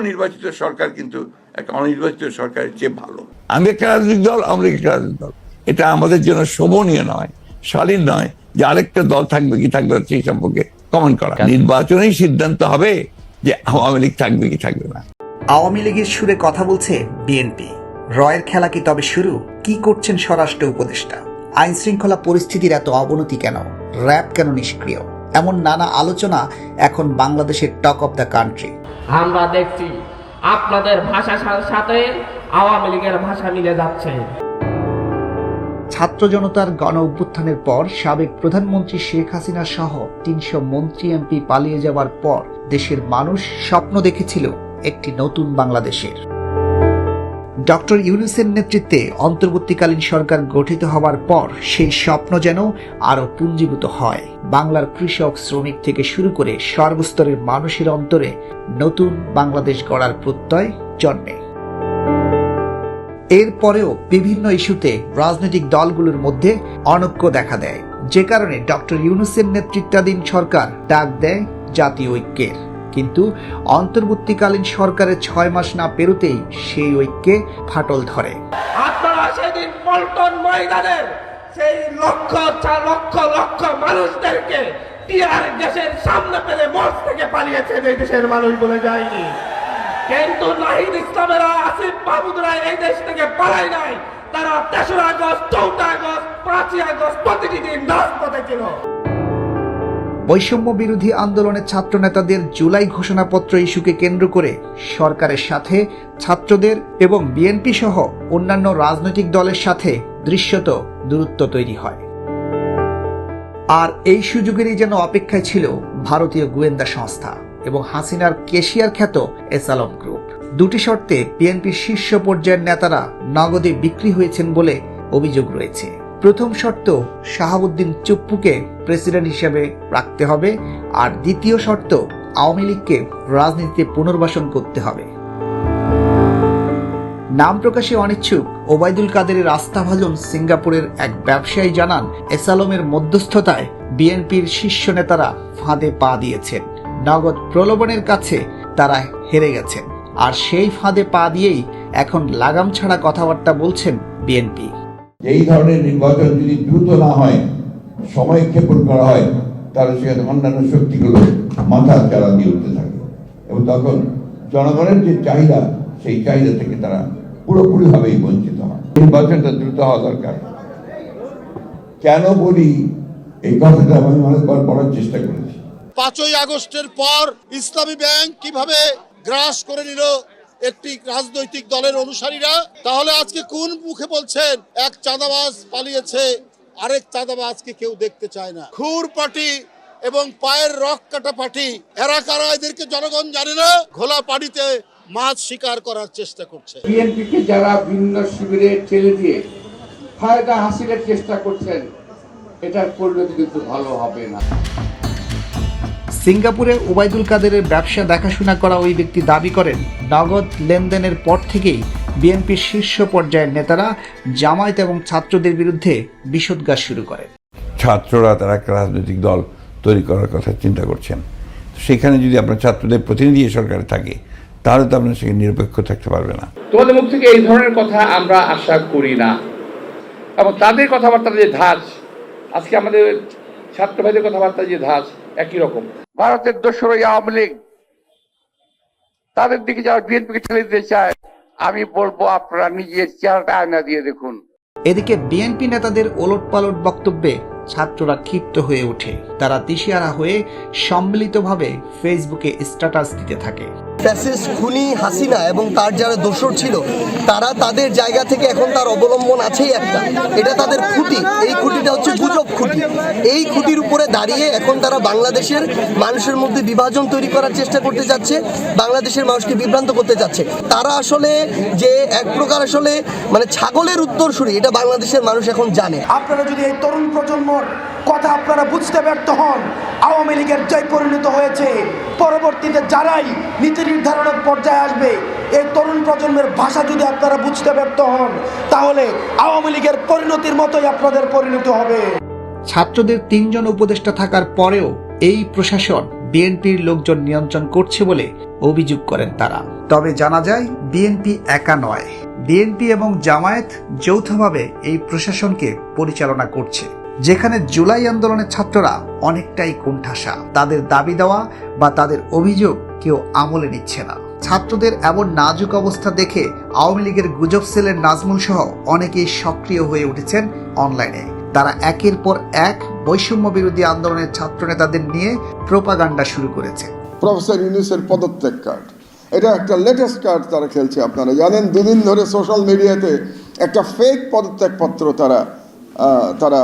নির্বাচিত সরকার কিন্তু একটা অনির্বাচিত সরকারের চেয়ে ভালো। আমি একটা রাজনৈতিক দল আমরা একটা রাজনৈতিক দল। এটা আমাদের জন্য শোভনীয় নয় শালীন নয় যে আরেকটা দল থাকবে কি থাকবে সেই সম্পর্কে কমেন্ট করা। নির্বাচনেই সিদ্ধান্ত হবে যে আওয়ামী লীগ থাকবে কি থাকবে না। আওয়ামী লীগের সুরে কথা বলছে বিএনপি। রয়ের খেলা কি তবে শুরু? কি করছেন স্বরাষ্ট্র উপদেষ্টা? আইন শৃঙ্খলা পরিস্থিতির এত অবনতি কেন? র্যাব কেন নিষ্ক্রিয়? এমন নানা আলোচনা এখন বাংলাদেশের টক অব দ্য কান্ট্রি। আমরা দেখছি আপনাদের ভাষার সাথে আওয়ামী লীগের ভাষা মিলে যাচ্ছে। ছাত্র জনতার গণ অভ্যুত্থানের পর সাবেক প্রধানমন্ত্রী শেখ হাসিনা সহ তিনশো মন্ত্রী এমপি পালিয়ে যাওয়ার পর দেশের মানুষ স্বপ্ন দেখেছিল একটি নতুন বাংলাদেশের। ডক্টর ইউনুসের নেতৃত্বে অন্তর্বর্তীকালীন সরকার গঠিত হওয়ার পর সেই স্বপ্ন যেন আরও পুঞ্জীভূত হয়। বাংলার কৃষক, শ্রমিক থেকে শুরু করে সর্বস্তরের মানুষের অন্তরে নতুন বাংলাদেশ গড়ার প্রত্যয় জন্মে। এরপরেও বিভিন্ন ইস্যুতে রাজনৈতিক দলগুলোর মধ্যে অনৈক্য দেখা দেয়। যে কারণে ডক্টর ইউনুসের নেতৃত্বাধীন সরকার ডাক দেয় জাতীয় ঐক্যের। কিন্তু অন্তর্বর্তীকালীন সরকারের ছয় মাস না পেরোতেই সেই ঐক্যে ফাটল ধরে। সেই লক্ষ লক্ষ লক্ষ মানুষদেরকে টিয়ার সামনে পেলে মঞ্চ থেকে পালিয়েছেন এই দেশের মানুষ বলে যায়নি। কিন্তু নাহিদ ইসলামেরা, আসিফ মাহমুদরা এই দেশ থেকে পালায় নাই। তারা তেসরা আগস্ট, চৌঠা আগস্ট, পাঁচই আগস্ট প্রতিটি দিন ছিল। বৈষম্য বিরোধী আন্দোলনের ছাত্র নেতাদের জুলাই ঘোষণাপত্র ইস্যুকে কেন্দ্র করে সরকারের সাথে, ছাত্রদের এবং বিএনপি সহ অন্যান্য রাজনৈতিক দলের সাথে দৃশ্যত দূরত্ব তৈরি হয়। আর এই সুযোগেরই যেন অপেক্ষায় ছিল ভারতীয় গোয়েন্দা সংস্থা এবং হাসিনার কেশিয়ার খ্যাত এসালম গ্রুপ। দুটি শর্তে বিএনপির শীর্ষ পর্যায়ের নেতারা নগদে বিক্রি হয়েছেন বলে অভিযোগ রয়েছে। প্রথম শর্ত শাহাবুদ্দিন চুপ্পুকে প্রেসিডেন্ট হিসেবে রাখতে হবে আর দ্বিতীয় শর্ত আওয়ামী লীগকে রাজনীতিতে পুনর্বাসন করতে হবে। নাম প্রকাশে অনিচ্ছুক ওবায়দুল কাদেরের আস্থাভাজন সিঙ্গাপুরের এক ব্যবসায়ী জানান, এসালমের মধ্যস্থতায় বিএনপির শীর্ষ নেতারা ফাঁদে পা দিয়েছেন। নগদ প্রলোভনের কাছে তারা হেরে গেছেন। আর সেই ফাঁদে পা দিয়েই এখন লাগাম ছাড়া কথাবার্তা বলছেন বিএনপি। এই ধরনের নির্বাচন যদি দ্রুত না হয়, সময় ক্ষেপণ করা হয়, তাহলে সেখানে অন্যান্য শক্তিগুলো মাথা চারা দিয়ে উঠতে থাকে। এবং তখন জনগণের যে চাহিদা, সেই চাহিদা থেকে তারা পুরোপুরিভাবেই বঞ্চিত হয়। নির্বাচনটা দ্রুত হওয়া দরকার। কেন বলি? এই কথাটা আমি অনেকবার বলার চেষ্টা করেছি। পাঁচই আগস্টের পর ইসলামী ব্যাংক কীভাবে গ্রাস করে নিল? একটি রাজনৈতিক দলের অনুসারীরা, তাহলে আজকে কোন মুখে বলছেন এক চাঁদাবাজ পালিয়েছে, আরেক চাঁদাবাজকে কেউ দেখতে চায় না। খুর পার্টি এবং পায়ের রক কাটা পার্টি এরা কারা এদেরকে জনগণ জানে না? ঘোলা পানিতে মাছ শিকার করার চেষ্টা করছে। বিএনপিকে যারা ভিন্ন শিবিরে ঠেলে দিয়ে ফায়দা হাসিলের চেষ্টা করছেন, এটার পরিণতি কিন্তু ভালো হবে না। সিঙ্গাপুরে ওবায়দুল কাদেরের ব্যবসা দেখাশোনা করা ওই ব্যক্তি দাবি করেন নগদ লেনদেনের পর থেকেই বিএনপির শীর্ষ পর্যায়ের নেতারা জামায়াত এবং ছাত্রদের বিরুদ্ধে বিষোদ্গার শুরু করে ছাত্ররা তারা একটা রাজনৈতিক দল তৈরি করার কথা চিন্তা করছেন। সেখানে যদি আপনার ছাত্রদের প্রতিনিধি সরকারে থাকে তাহলে তো আপনার সেখানে নিরপেক্ষ থাকতে পারবে না। তোমাদের মুখ থেকে এই ধরনের কথা আমরা আশা করি না। এবং তাদের কথাবার্তার যে ধাঁচ আজকে আমাদের ছাত্র ভাইদের কথাবার্তার যে ধাঁচ একই রকম। ভারতের দোসরই আওয়ামী লীগ। তাদের দিকে যারা বিএনপিকে ঠেলে দিতে চায়, আমি বলব আপনারা নিজের চেহারাটা আয়না দিয়ে দেখুন। এদিকে বিএনপি নেতাদের ওলটপালট বক্তব্যে ছাত্ররা ক্ষিপ্ত হয়ে ওঠে। তারা দিশিয়ারা হয়ে সম্মিলিতভাবে ফেসবুকে স্ট্যাটাস দিতে থাকে। ফ্যাসিস্ট খুনি হাসিনা এবং তার যারা দোসর ছিল, তারা তাদের জায়গা থেকে এখন তার অবলম্বন আছেই একটা। এটা তাদের খুঁটি। এই খুঁটিটা হচ্ছে গুজব খুঁটি। এই খুঁটির উপরে দাঁড়িয়ে এখন তারা বাংলাদেশের মানুষের মধ্যে বিভাজন তৈরি করার চেষ্টা করতে যাচ্ছে, বাংলাদেশের মানুষকে বিভ্রান্ত করতে যাচ্ছে। তারা আসলে যে এক প্রকার আসলে মানে ছাগলের উত্তর উত্তরসূরি, এটা বাংলাদেশের মানুষ এখন জানে। আপনারা যদি এই তরুণ প্রজন্মর কথা আপনারা বুঝতে ব্যর্থ হন, আওয়ামী লীগের জয় পরিণত হয়েছে। পরবর্তীতে যারাই নীতি নির্ধারণের পর্যায়ে আসবে এই তরুণ প্রজন্মের ভাষা যদি আপনারা বুঝতে ব্যর্থ হন তাহলে আওয়ামী লীগের পরিণতির মতোই আপনাদের পরিণতি হবে। ছাত্রদের তিনজন উপদেষ্টা থাকার পরেও এই প্রশাসন বিএনপির লোকজন নিয়ন্ত্রণ করছে বলে অভিযোগ করেন তারা। তবে জানা যায় বিএনপি একা নয়। বিএনপি এবং জামায়াত যৌথভাবে এই প্রশাসনকে পরিচালনা করছে। যেখানে জুলাই আন্দোলনের ছাত্ররা অনেকটাই কোণঠাসা। তাদের দাবি দেওয়া বা তাদের অভিযোগ কেউ আমলে নিচ্ছে না। ছাত্রদের এমন নাজুক অবস্থা দেখে আওয়ামী লীগের গুজব সেলের নাজমুল সহ অনেকেই সক্রিয় হয়ে উঠেছেন অনলাইনে। তারা একের পর এক বৈষম্য বিরোধী আন্দোলনের ছাত্র নেতাদের নিয়ে প্রোপাগান্ডা শুরু করেছে। প্রফেসর ইউনুসের পদত্যাগ কার্ড। এটা একটা লেটেস্ট কার্ড তারা খেলছে আপনারা জানেন। দুদিন ধরে সোশ্যাল মিডিয়াতে একটা ফেক পদত্যাগপত্র তারা তারা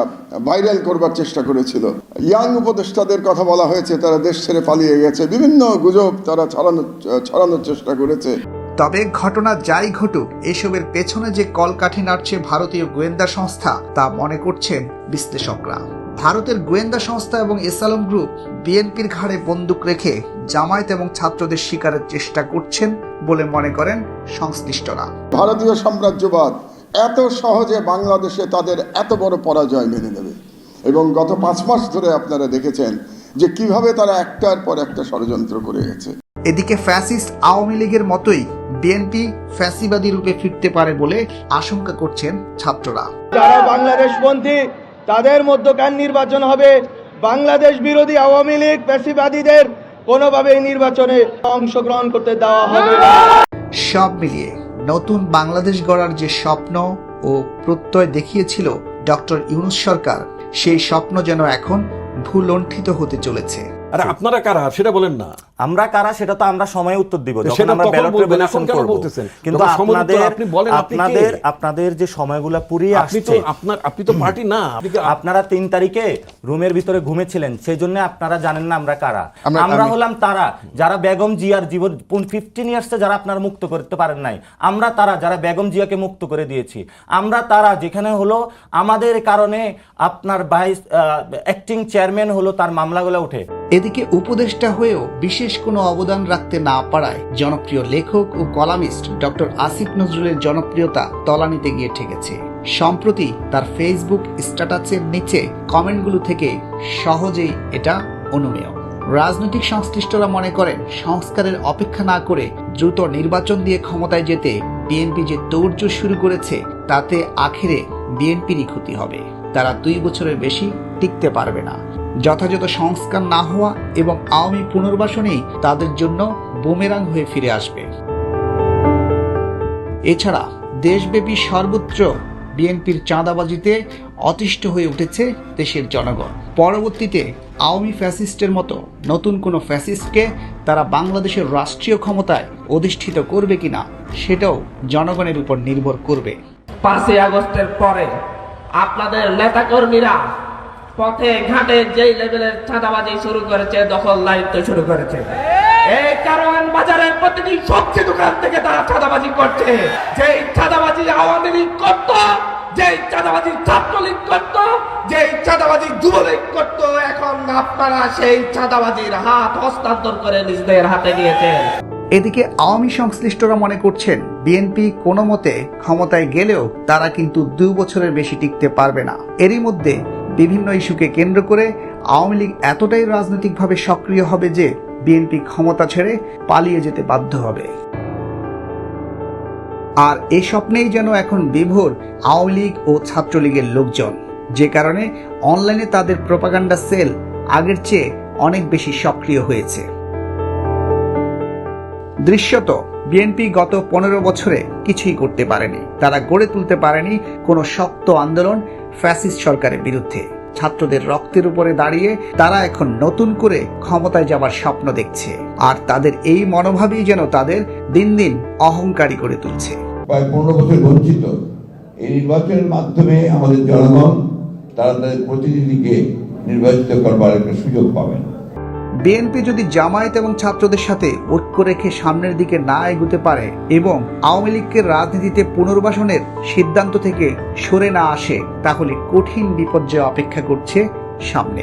ভাইরাল করবার চেষ্টা করেছিল। ইয়াং উপদেষ্টাদের কথা বলা হয়েছে তারা দেশ ছেড়ে পালিয়ে গেছে। বিভিন্ন গুজব তারা ছড়ানোর ছড়ানোর চেষ্টা করেছে। তবে ঘটনা যাই ঘটুক এসবের পেছনে যে কলকাঠি নাড়ছে ভারতীয় গোয়েন্দা সংস্থা তা মনে করছেন বিশ্লেষকরা। ভারতের গোয়েন্দা সংস্থা এবং এসালম গ্রুপ বিএনপির ঘাড়ে বন্দুক রেখে জামায়াত এবং ছাত্রদের শিকারের চেষ্টা করছেন বলে মনে করেন সংশ্লিষ্টরা। ভারতীয় সাম্রাজ্যবাদ এত সহজে বাংলাদেশে তাদের এত বড় পরাজয় মেনে নেবে। এবং গত পাঁচ মাস ধরে আপনারা দেখেছেন যে কীভাবে তারা একটার পর একটা ষড়যন্ত্র করে গেছে। এদিকে ফ্যাসিস্ট আওয়ামী লীগের মতোই বিএনপি ফ্যাসিবাদী রূপে ফিরতে পারে বলে আশঙ্কা করছেন ছাত্ররা। যারা বাংলাদেশপন্থী তাদের মধ্যকার নির্বাচন হবে। বাংলাদেশ বিরোধী আওয়ামী লীগ পেশিবাদীদের কোনোভাবেই নির্বাচনে অংশগ্রহণ করতে দেওয়া হবে না। সব মিলিয়ে নতুন বাংলাদেশ গড়ার যে স্বপ্ন ও প্রত্যয় দেখিয়েছিল ডক্টর ইউনুস সরকার, সেই স্বপ্ন যেন এখন ভুলণ্ঠিত হতে চলেছে। আরে আপনারা কারা? সেটা বলেন না। আমরা কারা সেটা তো আমরা সময় উত্তর দিব যখন আমরা ব্যালট বলবেন, রেভলিউশন করব। কিন্তু আপনাদের আপনি বলেন, আপনাদের আপনাদের যে সময়গুলো পুরিয়ে আপনি তো আসছে আপনার আপনি তো পার্টি না আপনারা তিন তারিখে রুমের ভিতরে ঘুমেছিলেন সেই জন্য আপনারা জানেন না আমরা কারা। আমরা- আমরা হলাম তারা যারা বেগম জিয়ার জীবন ফিফটিন ইয়ার্সে যারা আপনারা মুক্ত করতে পারেন নাই আমরা তারা যারা বেগম জিয়াকে মুক্ত করে দিয়েছি। আমরা তারা যেখানে হলো আমাদের কারণে আপনার ভাইস অ্যাক্টিং চেয়ারম্যান হলো তার মামলাগুলো উঠে এদিকে উপদেষ্টা হয়েও বিশেষ কোনো অবদান রাখতে না পারায় জনপ্রিয় লেখক ও কলামিস্ট ডক্টর আসিফ নজরুলের জনপ্রিয়তা তলানিতে গিয়ে ঠেকেছে। সম্প্রতি তার ফেসবুক স্ট্যাটাসের নিচে কমেন্টগুলো থেকে সহজেই এটা অনুমেয়। রাজনৈতিক সংশ্লিষ্টরা মনে করেন, সংস্কারের অপেক্ষা না করে দ্রুত নির্বাচন দিয়ে ক্ষমতায় যেতে বিএনপি যে তোড়জোড় শুরু করেছে, তাতে আখেরে বিএনপিরই ক্ষতি হবে। তারা দুই বছরের বেশি টিকতে পারবে না। যথাযথ সংস্কার না হওয়া এবং আওয়ামী পুনর্বাসনেই তাদের জন্য বুমেরাং হয়ে ফিরে আসবে। এছাড়া দেশব্যাপী সর্বত্র বিএনপির চাঁদাবাজিতে অতিষ্ঠ হয়ে উঠেছে দেশের জনগণ। পরবর্তীতে আওয়ামী ফ্যাসিস্টের মতো নতুন কোনো ফ্যাসিস্টকে তারা বাংলাদেশের রাষ্ট্রীয় ক্ষমতায় অধিষ্ঠিত করবে কিনা, সেটাও জনগণের উপর নির্ভর করবে। পাঁচই আগস্টের পরে আপনাদের নেতাকর্মীরা পথে, ঘাটে যেই লেভেলের চাঁদাবাজি শুরু করেছে, দখল দায়িত্ব শুরু করেছে। এই কারণ বাজারের প্রতিটি সবজি দোকান থেকে তারা চাঁদাবাজি করছে। যেই চাঁদাবাজি আওয়ামী লীগ করত, যেই চাঁদাবাজি ছাত্রলীগ করত, যেই চাঁদাবাজি যুবলীগ করত, এখন আপনারা সেই চাঁদাবাজির হাত হস্তান্তর করে নিজেদের হাতে নিয়েছেন। এদিকে আওয়ামী সংশ্লিষ্টরা মনে করছেন, বিএনপি কোনো মতে ক্ষমতায় গেলেও তারা কিন্তু দু বছরের বেশি টিকতে পারবে না। এরই মধ্যে বিভিন্ন ইস্যুকে কেন্দ্র করে আওয়ামী লীগ এতটাই রাজনৈতিকভাবে সক্রিয় হবে যে বিএনপি ক্ষমতা ছেড়ে পালিয়ে যেতে বাধ্য হবে। আর এ স্বপ্নেই যেন এখন বিভোর আওয়ামী লীগ ও ছাত্রলীগের লোকজন। যে কারণে অনলাইনে তাদের প্রোপাগান্ডা সেল আগের চেয়ে অনেক বেশি সক্রিয় হয়েছে। দৃশ্যত বিএনপি গত পনেরো বছরে কিছুই করতে পারেনি। তারা গড়ে তুলতে পারেনি কোনো শক্ত আন্দোলন ফ্যাসিস্ট সরকারের বিরুদ্ধে। ছাত্রদের রক্তের উপরে দাঁড়িয়ে তারা এখন নতুন করে ক্ষমতায় যাবার স্বপ্ন দেখছে। আর তাদের এই মনোভাবই যেন তাদের দিন দিন অহংকারী করে তুলছে। প্রায় পনেরো বছর বঞ্চিত। এই নির্বাচনের মাধ্যমে আমাদের জনগণ তারা তাদের প্রতিনিধিকে নির্বাচিত করবার একটা সুযোগ পাবেন। বিএনপি যদি জামায়াত এবং ছাত্রদের সাথে ঐক্য রেখে সামনের দিকে না এগুতে পারে এবং আওয়ামী লীগকে রাজনীতিতে পুনর্বাসনের সিদ্ধান্ত থেকে সরে না আসে, তাহলে কঠিন বিপর্যয় অপেক্ষা করছে সামনে।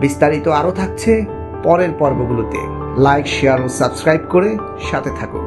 বিস্তারিত আরও থাকছে পরের পর্বগুলোতে। লাইক, শেয়ার ও সাবস্ক্রাইব করে সাথে থাকুন।